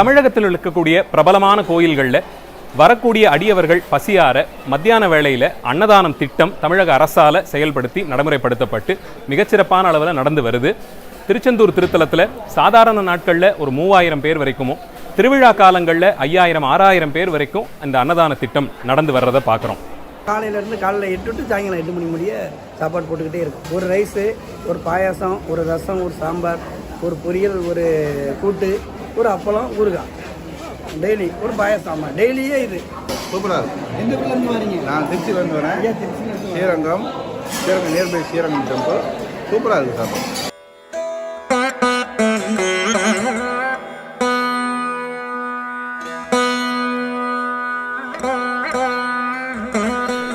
தமிழகத்தில் இருக்கக்கூடிய பிரபலமான கோயில்களில் வரக்கூடிய அடியவர்கள் பசியார மத்தியான வேளையில் அன்னதானம் திட்டம் தமிழக அரசால் செயல்படுத்தி நடைமுறைப்படுத்தப்பட்டு மிகச்சிறப்பான அளவில் நடந்து வருது. திருச்செந்தூர் திருத்தலத்தில் சாதாரண நாட்களில் ஒரு மூவாயிரம் பேர் வரைக்கும் திருவிழா காலங்களில் ஐயாயிரம் ஆறாயிரம் பேர் வரைக்கும் இந்த அன்னதான திட்டம் நடந்து வர்றதை பார்க்குறோம் காலையிலேருந்து காலையில் எட்டு டு சாயங்காலம் எட்டு மணி முடிய சாப்பாடு போட்டுக்கிட்டே இருக்கும். ஒரு ரைஸு ஒரு பாயாசம் ஒரு ரசம் ஒரு சாம்பார் ஒரு பொரியல் ஒரு கூட்டு ஒரு அப்பளம் ஊறுகாய் டெய்லி ஒரு பாயாசம். டெய்லியே இது. சூப்பராக இருக்கும் எந்த பிள்ளைங்க வரீங்க? நான் திருச்சியிலேருந்து வரேன். ஐயா திருச்சியில இருந்து ஸ்ரீரங்கம். ஸ்ரீரங்கம் நியர்பை ஸ்ரீரங்கம் டெம்பிள் சூப்பராக இருக்குது சாப்பாடு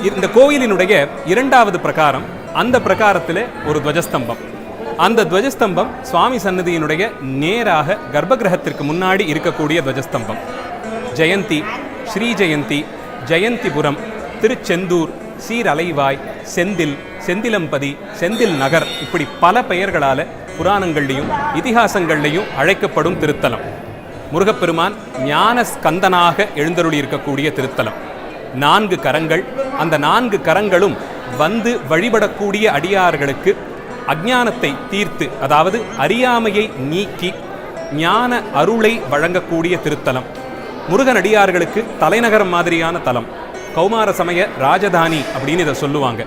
இந்த கோயிலினுடைய இரண்டாவது பிரகாரம் அந்த பிரகாரத்தில் ஒரு துவஜஸ்தம்பம் அந்த துவஜஸ்தம்பம் சுவாமி சன்னதியினுடைய நேராக கர்ப்பகிரகத்திற்கு முன்னாடி இருக்கக்கூடிய துவஜஸ்தம்பம். ஜெயந்தி ஸ்ரீ ஜெயந்தி ஜெயந்திபுரம் திருச்செந்தூர் சீரலைவாய் செந்தில் செந்திலம்பதி செந்தில் நகர் இப்படி பல பெயர்களால புராணங்கள்லையும் இதிகாசங்கள்லையும் அழைக்கப்படும் திருத்தலம். முருகப்பெருமான் ஞான ஸ்கந்தனாக எழுந்தருளி இருக்கக்கூடிய திருத்தலம். நான்கு கரங்கள் அந்த நான்கு கரங்களும் வந்து வழிபடக்கூடிய அடியார்களுக்கு அஜானத்தை தீர்த்து அதாவது அறியாமையை நீக்கி ஞான அருளை வழங்கக்கூடிய திருத்தலம். முருகனடியார்களுக்கு தலைநகரம் மாதிரியான தலம். கௌமார சமய ராஜதானி அப்படின்னு இதை சொல்லுவாங்க.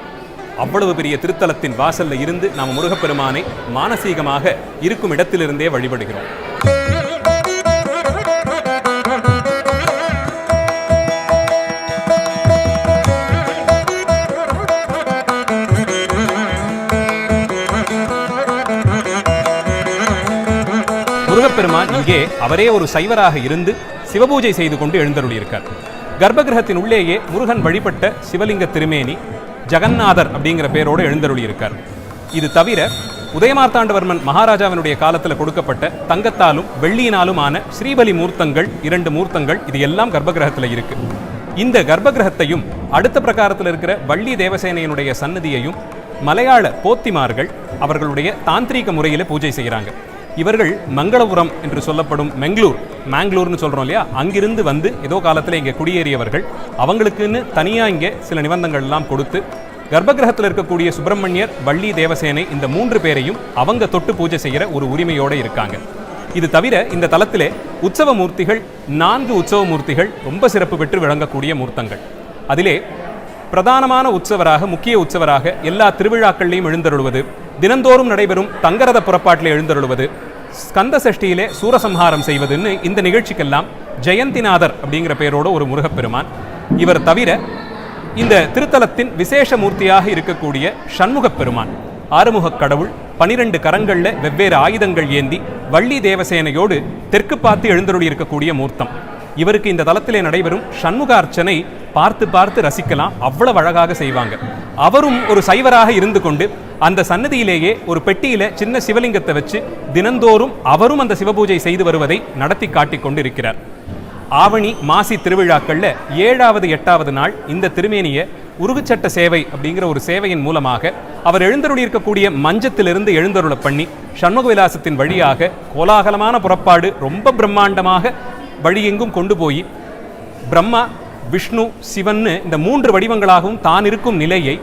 அவ்வளவு பெரிய திருத்தலத்தின் வாசல்ல இருந்து நாம் முருகப்பெருமானை மானசீகமாக இருக்கும் இடத்திலிருந்தே வழிபடுகிறோம். முருகப்பெருமான் இங்கே அவரே ஒரு சைவராக இருந்து சிவபூஜை செய்து கொண்டு எழுந்தருளியிருக்கார். கர்ப்பகிரகத்தின் உள்ளேயே முருகன் வழிபட்ட சிவலிங்க திருமேனி ஜெகநாதர் அப்படிங்கிற பேரோடு எழுந்தருளியிருக்கார். இது தவிர உதயமார்த்தாண்டவர்மன் மகாராஜாவினுடைய காலத்தில் கொடுக்கப்பட்ட தங்கத்தாலும் வெள்ளியினாலும் ஆன ஸ்ரீபலி மூர்த்தங்கள் இரண்டு மூர்த்தங்கள் இது எல்லாம் கர்ப்பகிரகத்தில் இருக்கு. இந்த கர்ப்பகிரகத்தையும் அடுத்த பிரகாரத்தில் இருக்கிற வள்ளி தேவசேனையினுடைய சன்னதியையும் மலையாள போத்திமார்கள் அவர்களுடைய தாந்திரீக முறையில் பூஜை செய்கிறாங்க இவர்கள் மங்களபுரம் என்று சொல்லப்படும் மெங்களூர் மேங்களூர்னு சொல்றோம் இல்லையா? அங்கிருந்து வந்து ஏதோ காலத்தில் இங்கே குடியேறியவர்கள். அவங்களுக்குன்னு தனியாக இங்கே சில நிபந்தங்கள் எல்லாம் கொடுத்து கர்ப்பகிரகத்தில் இருக்கக்கூடிய சுப்பிரமணியர் வள்ளி தேவசேனை இந்த மூன்று பேரையும் அவங்க தொட்டு பூஜை செய்கிற ஒரு உரிமையோடு இருக்காங்க. இது தவிர இந்த தலத்திலே உற்சவ மூர்த்திகள் நான்கு உற்சவ மூர்த்திகள் ரொம்ப சிறப்பு பெற்று விளங்கக்கூடிய மூர்த்தங்கள். அதிலே பிரதானமான உற்சவராக முக்கிய உற்சவராக எல்லா திருவிழாக்கள்லையும் எழுந்தருள்வது தினந்தோறும் நடைபெறும் தங்கரத புறப்பாட்டில் எழுந்தருளுவது ஸ்கந்த சஷ்டியிலே சூரசம்ஹாரம் செய்வதுன்னு இந்த நிகழ்ச்சிக்கெல்லாம் ஜெயந்திநாதர் அப்படிங்கிற பெயரோட ஒரு முருகப்பெருமான். இவர் தவிர இந்த திருத்தலத்தின் விசேஷ மூர்த்தியாக இருக்கக்கூடிய சண்முகப் பெருமான் ஆறுமுகக் கடவுள் பனிரெண்டு கரங்கள்ல வெவ்வேறு ஆயுதங்கள் ஏந்தி வள்ளி தேவசேனையோடு தெற்கு பார்த்து எழுந்தருளி இருக்கக்கூடிய மூர்த்தம். இவருக்கு இந்த தளத்திலே நடைபெறும் சண்முகார்ச்சனை பார்த்து பார்த்து ரசிக்கலாம் அவ்வளவு அழகாக செய்வாங்க. அவரும் ஒரு சைவராக இருந்து கொண்டு அந்த சன்னதியிலேயே ஒரு பெட்டியில சின்ன சிவலிங்கத்தை வச்சு தினந்தோறும் அவரும் அந்த சிவபூஜை செய்து வருவதை நடத்தி காட்டிக் கொண்டிருக்கிறார். ஆவணி மாசி திருவிழாக்கள்ல ஏழாவது எட்டாவது நாள் இந்த திருமேனிய உருகுச்சட்ட சேவை அப்படிங்கிற ஒரு சேவையின் மூலமாக அவர் எழுந்தருளி இருக்கக்கூடிய மஞ்சத்திலிருந்து எழுந்தருள பண்ணி சண்முக விலாசத்தின் வழியாக கோலாகலமான புறப்பாடு ரொம்ப பிரம்மாண்டமாக வழியெங்கும் கொண்டு போய் பிரம்மா விஷ்ணு சிவன்னு இந்த மூன்று வடிவங்களாகவும் தான் இருக்கும் நிலையை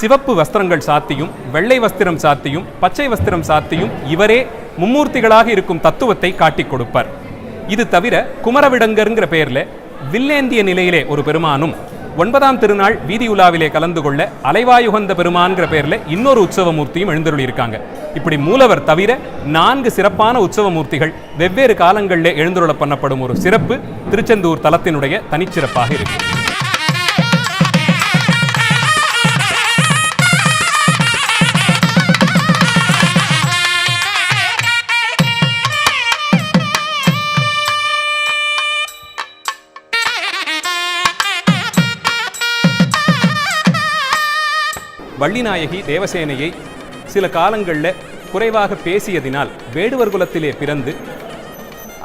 சிவப்பு வஸ்திரங்கள் சாத்தியும் வெள்ளை வஸ்திரம் சாத்தியும் பச்சை வஸ்திரம் சாத்தியும் இவரே மும்மூர்த்திகளாக இருக்கும் தத்துவத்தை காட்டிக் கொடுப்பார். இது தவிர குமரவிடங்கருங்கிற பெயர்ல வில்லேந்திய நிலையிலே ஒரு பெருமானும் ஒன்பதாம் திருநாள் வீதியுலாவிலே கலந்து கொள்ள அலைவாயுகந்த பெருமான்கிற பெயரில் இன்னொரு உற்சவ மூர்த்தியும் எழுந்தருளியிருக்காங்க. இப்படி மூலவர் தவிர நான்கு சிறப்பான உற்சவ மூர்த்திகள் வெவ்வேறு காலங்களில் எழுந்தருள பண்ணப்படும் ஒரு சிறப்பு திருச்செந்தூர் தலத்தினுடைய தனிச்சிறப்பாக இருக்கு. வள்ளிநாயகி தேவசேனையை சில காலங்களில் குறைவாக பேசியதினால் வேடுவர் குலத்திலே பிறந்து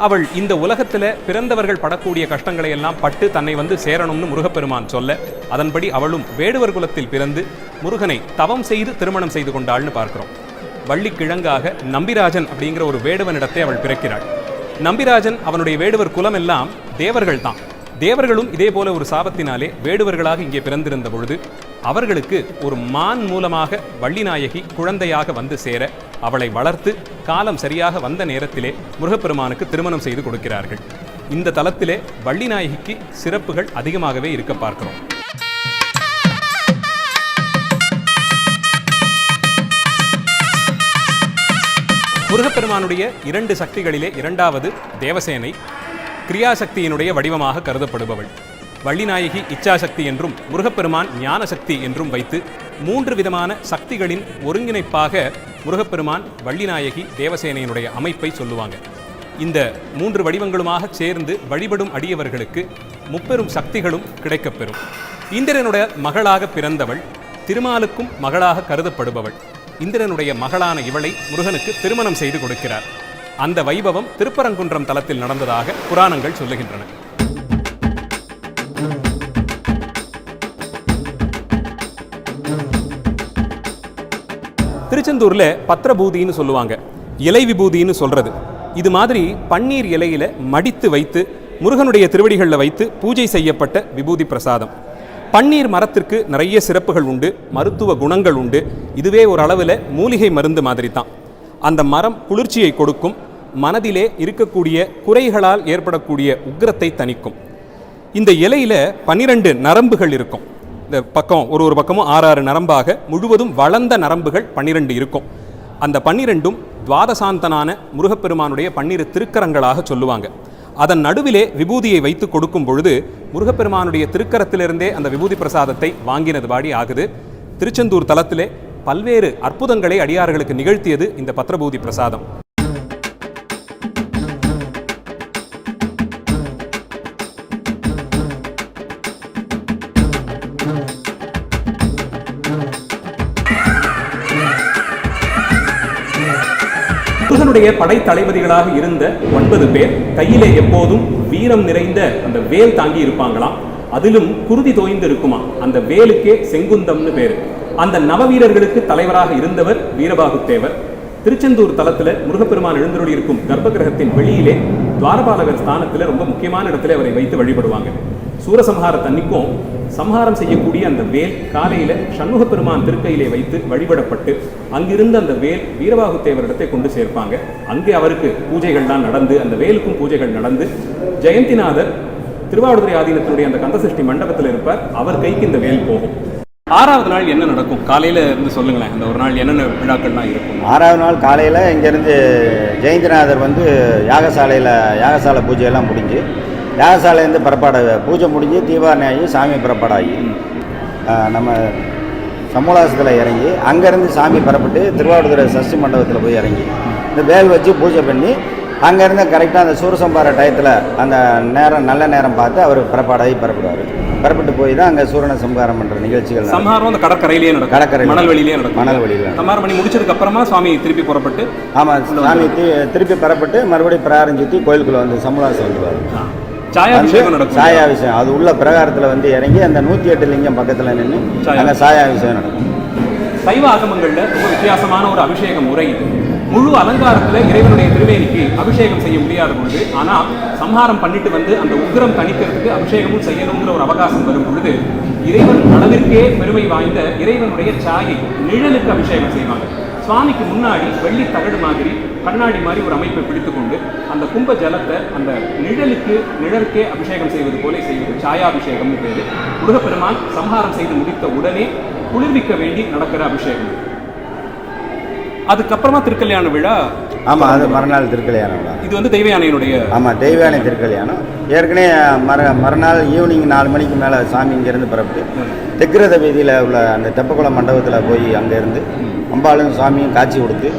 அவள் இந்த உலகத்தில் பிறந்தவர்கள் படக்கூடிய கஷ்டங்களை எல்லாம் பட்டு தன்னை வந்து சேரணும்னு முருகப்பெருமான் சொல்ல அதன்படி அவளும் வேடுவர் குலத்தில் பிறந்து முருகனை தவம் செய்து திருமணம் செய்து கொண்டாள்னு பார்க்கிறோம். வள்ளி கிழங்காக நம்பிராஜன் அப்படிங்கிற ஒரு வேடுவனிடத்தை அவள் பிறக்கிறாள். நம்பிராஜன் அவனுடைய வேடுவர் குலம் எல்லாம் தேவர்கள் தான் தேவர்களும் இதே போல ஒரு சாபத்தினாலே வேடுவர்களாக இங்கே பிறந்திருந்த பொழுது அவர்களுக்கு ஒரு மான் மூலமாக வள்ளிநாயகி குழந்தையாக வந்து சேர அவளை வளர்த்து காலம் சரியாக வந்த நேரத்திலே முருகப்பெருமானுக்கு திருமணம் செய்து கொடுக்கிறார்கள். இந்த தலத்திலே வள்ளிநாயகிக்கு சிறப்புகள் அதிகமாகவே இருக்க பார்க்கிறோம். முருகப்பெருமானுடைய இரண்டு சக்திகளிலே இரண்டாவது தேவசேனை கிரியாசக்தியினுடைய வடிவமாக கருதப்படுபவள். வள்ளிநாயகி இச்சாசக்தி என்றும் முருகப்பெருமான் ஞானசக்தி என்றும் வைத்து மூன்று விதமான சக்திகளின் ஒருங்கிணைப்பாக முருகப்பெருமான் வள்ளிநாயகி தேவசேனையினுடைய அமைப்பை சொல்லுவாங்க. இந்த மூன்று வடிவங்களுமாக சேர்ந்து வழிபடும் அடியவர்களுக்கு முப்பெரும் சக்திகளும் கிடைக்கப்பெறும். இந்திரனுடைய மகளாக பிறந்தவள் திருமாலுக்கும் மகளாக கருதப்படுபவள். இந்திரனுடைய மகளான இவளை முருகனுக்கு திருமணம் செய்து கொடுக்கிறார். அந்த வைபவம் திருப்பரங்குன்றம் தலத்தில் நடந்ததாக புராணங்கள் சொல்லுகின்றன. திருச்செந்தூரில் பத்திரபூதின்னு சொல்லுவாங்க. இலை விபூதின்னு சொல்கிறது இது மாதிரி பன்னீர் இலையில மடித்து வைத்து முருகனுடைய திருவடிகளில் வைத்து பூஜை செய்யப்பட்ட விபூதி பிரசாதம். பன்னீர் மரத்திற்கு நிறைய சிறப்புகள் உண்டு மருத்துவ குணங்கள் உண்டு. இதுவே ஒரு அளவில் மூலிகை மருந்து மாதிரி தான் அந்த மரம் குளிர்ச்சியை கொடுக்கும் மனதிலே இருக்கக்கூடிய குறைகளால் ஏற்படக்கூடிய உக்கிரத்தை தணிக்கும். இந்த இலையில பன்னிரண்டு நரம்புகள் இருக்கும். இந்த பக்கம் ஒரு ஒரு பக்கமும் ஆறு ஆறு நரம்பாக முழுவதும் வளர்ந்த நரம்புகள் பன்னிரண்டு இருக்கும். அந்த பன்னிரெண்டும் துவாதசாந்தனான முருகப்பெருமானுடைய பன்னிரு திருக்கரங்களாக சொல்லுவாங்க. அதன் நடுவிலே விபூதியை வைத்து கொடுக்கும் பொழுது முருகப்பெருமானுடைய திருக்கரத்திலிருந்தே அந்த விபூதி பிரசாதத்தை வாங்கினது வாடி ஆகுது. திருச்செந்தூர் தலத்திலே பல்வேறு அற்புதங்களை அடியார்களுக்கு நிகழ்த்தியது இந்த பத்ரபூதி பிரசாதம். முருகனுடைய படைத்தளபதிகளாக இருந்த ஒன்பது பேர் கையிலே எப்போதும் வீரம் நிறைந்த அந்த வேல் தாங்கி இருப்பாங்களாம். அதிலும் குருதி தோய்ந்து இருக்குமா? அந்த வேலுக்கே செங்குந்தம்னு பேரு. அந்த நவவீரர்களுக்கு தலைவராக இருந்தவர் வீரபாகுத்தேவர் திருச்செந்தூர் தலத்துல முருகப்பெருமான் எழுந்தருளி இருக்கும் கர்ப்ப கிரகத்தின் வெளியிலே துவாரபாலகர் ஸ்தானத்துல ரொம்ப முக்கியமான இடத்துல அவரை வைத்து வழிபடுவாங்க. சூரசம்ஹார தன்னிக்கும் சம்ஹாரம் செய்யக்கூடிய அந்த வேல் காலையில சண்முக பெருமான் திருக்கையிலே வைத்து வழிபடப்பட்டு அங்கிருந்து அந்த வேல் வீரபாகுத்தேவரிடத்தை கொண்டு சேர்ப்பாங்க. அங்கே அவருக்கு பூஜைகள்லாம் நடந்து அந்த வேலுக்கும் பூஜைகள் நடந்து ஜெயந்திநாதர் திருவாவடுதுறை ஆதீனத்தினுடைய அந்த கந்தசஷ்டி மண்டபத்தில் இருப்பார். அவர் கைக்கு இந்த வேல் போகும். ஆறாவது நாள் என்ன நடக்கும்? காலையில இருந்து சொல்லுங்களேன் அந்த ஒரு நாள் என்னென்ன விழாக்கள்லாம் இருக்கும்? ஆறாவது நாள் காலையில் இங்கேருந்து ஜெயந்திநாதர் வந்து யாகசாலையில் யாகசாலை பூஜையெல்லாம் முடிஞ்சு யாகசாலையிலேருந்து புறப்பாடு பூஜை முடிஞ்சு தீபாவளி ஆகி சாமி புறப்பாடாகி. நம்ம சமூலாசத்தில் இறங்கி அங்கேருந்து சாமி புறப்பட்டு திருவாவடுதுறை சஷ்டி மண்டபத்தில் போய் இறங்கி இந்த வேல் வச்சு பூஜை பண்ணி அங்கேருந்து கரெக்டாக அந்த சூரசம்பார டயத்தில் அந்த நேரம் நல்ல நேரம் பார்த்து அவர் புறப்பாடாகி புறப்படுவார். புறப்பட்டு போய் தான் அங்கே சூரண சம்ஹாரம் பண்ணுற நிகழ்ச்சிகள். சம்ஹாரம் அந்த கடற்கரையிலேயே நடக்கும். கடற்கரையில. மணல் வெளியிலேயே நடக்கும். மணல் வெளியில. சம்ஹாரம் பண்ணி முடிச்சதுக்கு அப்புறமா சுவாமி திருப்பி புறப்பட்டு ஆமாம் சாமி திருப்பி பெறப்பட்டு மறுபடியும் பிரகாரம் சுற்றி கோயிலுக்குள்ள வந்து சமுதாசம் வந்துடுவார் சாயாபிஷேகம் நடக்கும் சாயாபிஷேகம் அது உள்ள பிரகாரத்தில் வந்து இறங்கி அந்த நூற்றி எட்டு லிங்கம் பக்கத்தில் நின்று. அங்கே சாயாபிஷேகம் நடக்கும். சைவ ஆகமங்கள்ல ரொம்ப வித்தியாசமான ஒரு அபிஷேக முறை இது. முழு அலங்காரத்துல இறைவனுடைய திருவேணிக்கு அபிஷேகம் செய்ய முடியாத பொழுது ஆனா சம்ஹாரம் பண்ணிட்டு வந்து அந்த உக்கிரம் தணிக்கிறதுக்கு அபிஷேகமும் செய்யணுங்கிற ஒரு அவகாசம் வரும் பொழுது இறைவன் அளவிற்கே பெருமை வாய்ந்த இறைவனுடைய சாயை நிழலுக்கு அபிஷேகம் செய்வாங்க. சுவாமிக்கு முன்னாடி வெள்ளி தகடு மாதிரி கண்ணாடி மாதிரி ஒரு அமைப்பை பிடித்துக்கொண்டு அந்த கும்ப ஜலத்தை அந்த நிழலுக்கு நிழலுக்கே அபிஷேகம் செய்வது போல செய்வது சாயாபிஷேகம்னு பேர். முருகப்பெருமான் சம்ஹாரம் செய்து முடித்த உடனே குளிர்விக்க வேண்டி நடக்கிற அபிஷேகம். அதுக்கப்புறமா திருக்கல்யாண விழா ஆமாம் அது மறுநாள் திருக்கல்யாணம் விழா இது வந்து தெய்வ யானையினுடைய ஆமாம் தெய்வானை திருக்கல்யாணம். ஏற்கனவே மறு மறுநாள் ஈவினிங் நாலு மணிக்கு மேலே சாமி இங்கேருந்து புறப்பட்டு தெற்கிரத வீதியில் உள்ள அந்த தெப்பக்குளம் மண்டபத்தில் போய் அங்கேருந்து அம்பாளும் சாமியும் காட்சி கொடுத்து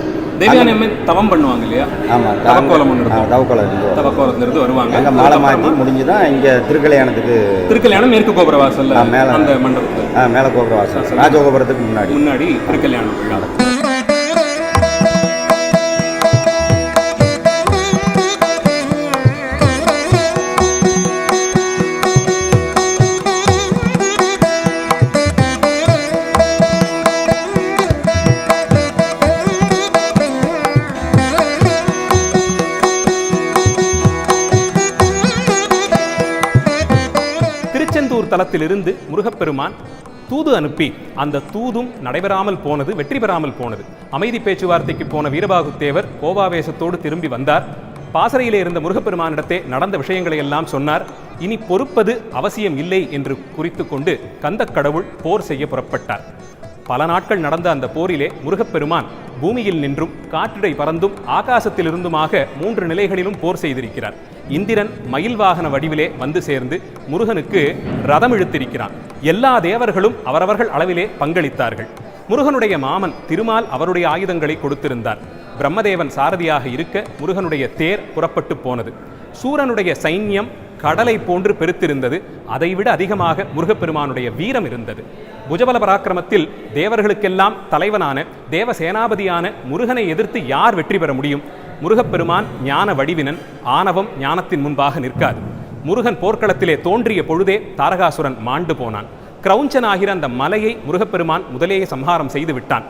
தெய்வ யானை அம்மன் தவம் பண்ணுவாங்க இல்லையா? ஆமாம் தவக்கோலம் தவக்கோலம் இருந்து தவக்கோலத்துல இருந்து வருவாங்க. அங்கே மாலை மாற்றி முடிஞ்சு தான் இங்கே திருக்கல்யாணத்துக்கு திருக்கல்யாணம் மேற்கு கோபுர வாசல்ல ஆ, மேல. அந்த மண்டபத்துல. மேலே கோபுர வாசல். ராஜகோபுரத்துக்கு முன்னாடி. முன்னாடி திருக்கல்யாணம் விழா தலத்திலிருந்து முருகப்பெருமான் தூது அனுப்பி அந்த தூதும் நடைபெறாமல் போனது வெற்றி பெறாமல் போனது. அமைதி பேச்சுவார்த்தைக்கு போன வீரபாகு தேவர் கோபாவேசத்தோடு திரும்பி வந்தார். பாசறையிலே இருந்த முருகப்பெருமானிடத்தே நடந்த விஷயங்களை எல்லாம் சொன்னார். இனி பொறுப்பது அவசியம் இல்லை என்று குறித்து கொண்டு கந்தக் கடவுள் போர் செய்ய புறப்பட்டார். பல நாட்கள் நடந்த அந்த போரிலே முருகப்பெருமான் பூமியில் நின்றும் காற்றிடை பறந்தும் ஆகாசத்திலிருந்துமாக மூன்று நிலைகளிலும் போர் செய்திருக்கிறார். இந்திரன் மயில் வாகன வடிவிலே வந்து சேர்ந்து முருகனுக்கு ரதம் இழுத்திருக்கிறான். எல்லா தேவர்களும் அவரவர்கள் அளவிலே பங்களித்தார்கள். முருகனுடைய மாமன் திருமால் அவருடைய ஆயுதங்களை கொடுத்திருந்தார். பிரம்மதேவன் சாரதியாக இருக்க முருகனுடைய தேர் புறப்பட்டு போனது. சூரனுடைய சைன்யம் கடலை போன்று பெருத்திருந்தது. அதைவிட அதிகமாக முருகப்பெருமானுடைய வீரம் இருந்தது. புஜபல பராக்கிரமத்தில் தேவர்களுக்கெல்லாம் தலைவனான தேவ சேனாபதியான முருகனை எதிர்த்து யார் வெற்றி பெற முடியும்? முருகப்பெருமான் ஞான வடிவினன் ஆணவம் ஞானத்தின் முன்பாக நிற்காது. முருகன் போர்க்களத்திலே தோன்றிய பொழுதே தாரகாசுரன் மாண்டு போனான். கிரௌஞ்சனாகிற அந்த மலையை முருகப்பெருமான் முதலேயே சம்ஹாரம் செய்து விட்டான்.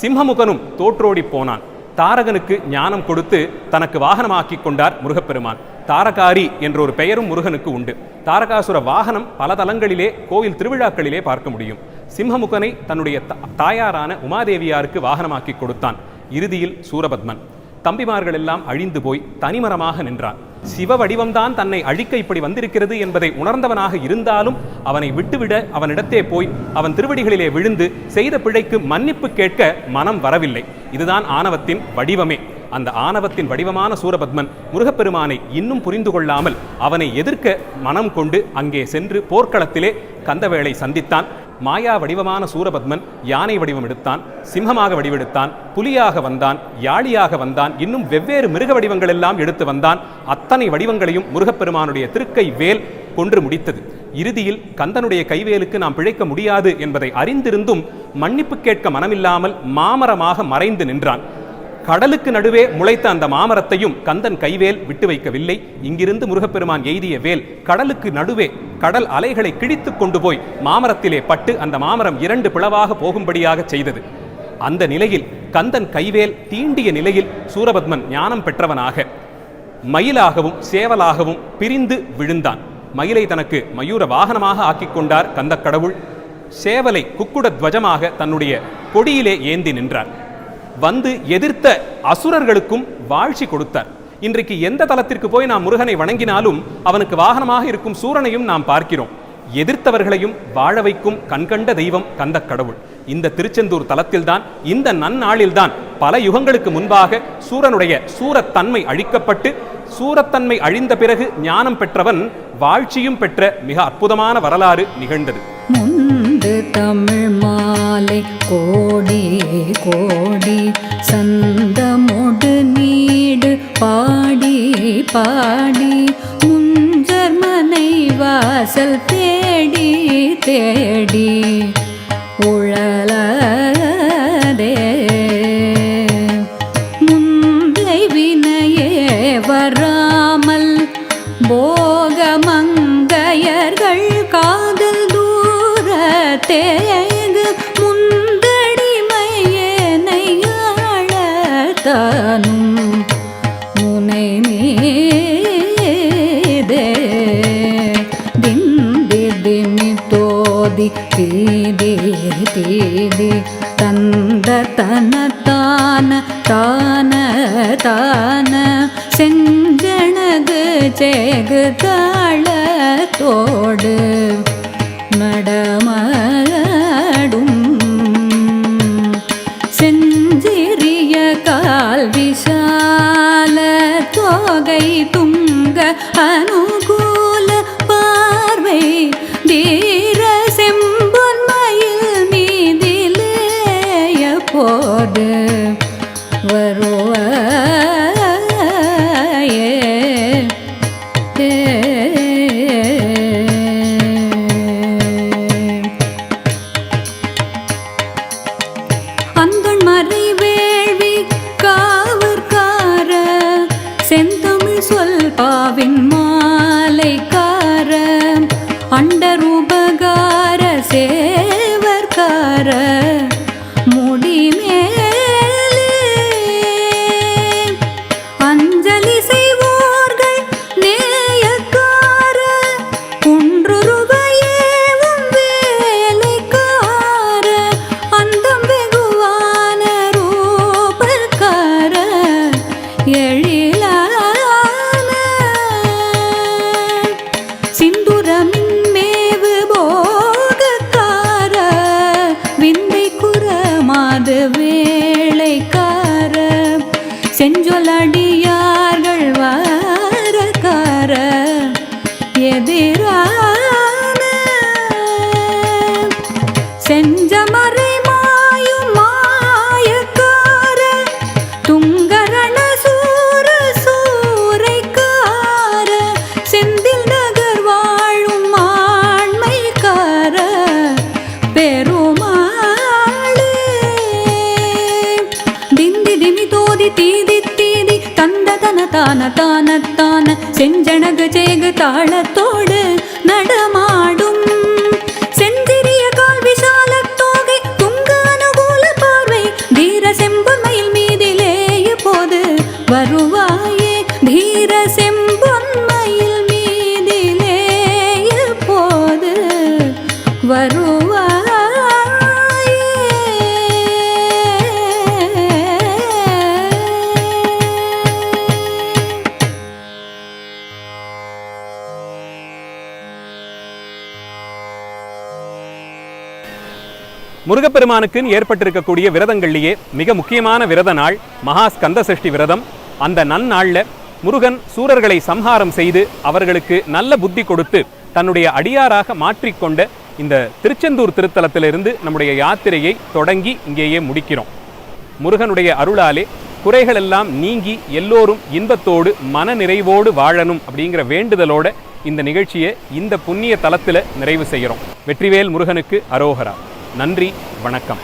சிம்மமுகனும் தோற்றோடி போனான். தாரகனுக்கு ஞானம் கொடுத்து தனக்கு வாகனமாக்கி கொண்டார் முருகப்பெருமான். தாரகாரி என்ற ஒரு பெயரும் முருகனுக்கு உண்டு. தாரகாசுர வாகனம் பல தலங்களிலே கோவில் திருவிழாக்களிலே பார்க்க முடியும். சிம்மமுகனை தன்னுடைய தாயாரான உமாதேவியாருக்கு வாகனமாக்கி கொடுத்தான். இறுதியில் சூரபத்மன். தம்பிமார்கள் எல்லாம் அழிந்து போய் தனிமரமாக நின்றான். சிவ வடிவம்தான் தன்னை அழிக்க இப்படி வந்திருக்கிறது என்பதை உணர்ந்தவனாக இருந்தாலும் அவனை விட்டுவிட அவனிடத்தே போய் அவன் திருவடிகளிலே விழுந்து செய்த பிழைக்கு மன்னிப்பு கேட்க மனம் வரவில்லை. இதுதான் ஆணவத்தின் வடிவமே. அந்த ஆணவத்தின் வடிவமான சூரபத்மன் முருகப்பெருமானை இன்னும் புரிந்து கொள்ளாமல் அவனை எதிர்க்க மனம் கொண்டு அங்கே சென்று போர்க்களத்திலே கந்தவேளை சந்தித்தான். மாயா வடிவமான சூரபத்மன் யானை வடிவம் எடுத்தான் சிம்மமாக வடிவெடுத்தான் புலியாக வந்தான் யாழியாக வந்தான் இன்னும் வெவ்வேறு மிருக வடிவங்கள் எல்லாம் எடுத்து வந்தான். அத்தனை வடிவங்களையும் முருகப்பெருமானுடைய திருக்கை வேல் கொன்று முடித்தது. இறுதியில் கந்தனுடைய கைவேலுக்கு நாம் பிழைக்க முடியாது என்பதை அறிந்திருந்தும் மன்னிப்பு கேட்க மனமில்லாமல் மாமரமாக மறைந்து நின்றான். கடலுக்கு நடுவே முளைத்த அந்த மாமரத்தையும் கந்தன் கைவேல் விட்டு வைக்கவில்லை. இங்கிருந்து முருகப்பெருமான் எய்திய வேல் கடலுக்கு நடுவே கடல் அலைகளை கிழித்துக் கொண்டு போய் மாமரத்திலே பட்டு அந்த மாமரம் இரண்டு பிளவாக போகும்படியாக செய்தது. அந்த நிலையில் கந்தன் கைவேல் தீண்டிய நிலையில் சூரபத்மன் ஞானம் பெற்றவனாக மயிலாகவும் சேவலாகவும் பிரிந்து விழுந்தான். மயிலை தனக்கு மயூர வாகனமாக ஆக்கிக் கொண்டார் கந்தக் கடவுள் சேவலை குக்குட துவஜமாக தன்னுடைய கொடியிலே ஏந்தி நின்றார். வந்து எதிர்த்த அசுரர்களுக்கும் வாழ்ச்சி கொடுத்தார். இன்றைக்கு எந்த தலத்திற்கு போய் நாம் முருகனை வணங்கினாலும் அவனுக்கு வாகனமாக இருக்கும் சூரனையும் நாம் பார்க்கிறோம். எதிர்த்தவர்களையும் வாழ வைக்கும் கண்கண்ட தெய்வம் கந்த கடவுள். இந்த திருச்செந்தூர் தலத்தில்தான் இந்த நன்னாளில்தான் பல யுகங்களுக்கு முன்பாக சூரனுடைய சூரத்தன்மை அழிக்கப்பட்டு சூரத்தன்மை அழிந்த பிறகு ஞானம் பெற்றவன் வாழ்ச்சியும் பெற்ற மிக அற்புதமான வரலாறு நிகழ்ந்தது. தமிழ் மாலை கோடி கோடி சந்தமோடு நீடு பாடி பாடி முஞ்சர்மனை வாசல் தேடி தேடி. தந்த தனத்தான தான தான செஞ்சனது சேகு தாழத்தோடு நடமாடும் செஞ்சிறிய கால் 我。முருகப்பெருமானுக்குன்னு ஏற்பட்டிருக்கக்கூடிய விரதங்கள்லேயே மிக முக்கியமான விரத நாள் மகா ஸ்கந்த சஷ்டி விரதம். அந்த நன்னாளில் முருகன் சூரர்களை சம்ஹாரம் செய்து அவர்களுக்கு நல்ல புத்தி கொடுத்து தன்னுடைய அடியாராக மாற்றிக்கொண்ட இந்த திருச்செந்தூர் திருத்தலத்திலிருந்து நம்முடைய யாத்திரையை தொடங்கி இங்கேயே முடிக்கிறோம். முருகனுடைய அருளாலே குறைகளெல்லாம் நீங்கி எல்லோரும் இன்பத்தோடு மன நிறைவோடு வாழணும் அப்படிங்கிற வேண்டுதலோட இந்த நிகழ்ச்சியை இந்த புண்ணிய தலத்தில் நிறைவு செய்கிறோம். வெற்றிவேல் முருகனுக்கு அரோகரா. நன்றி வணக்கம்.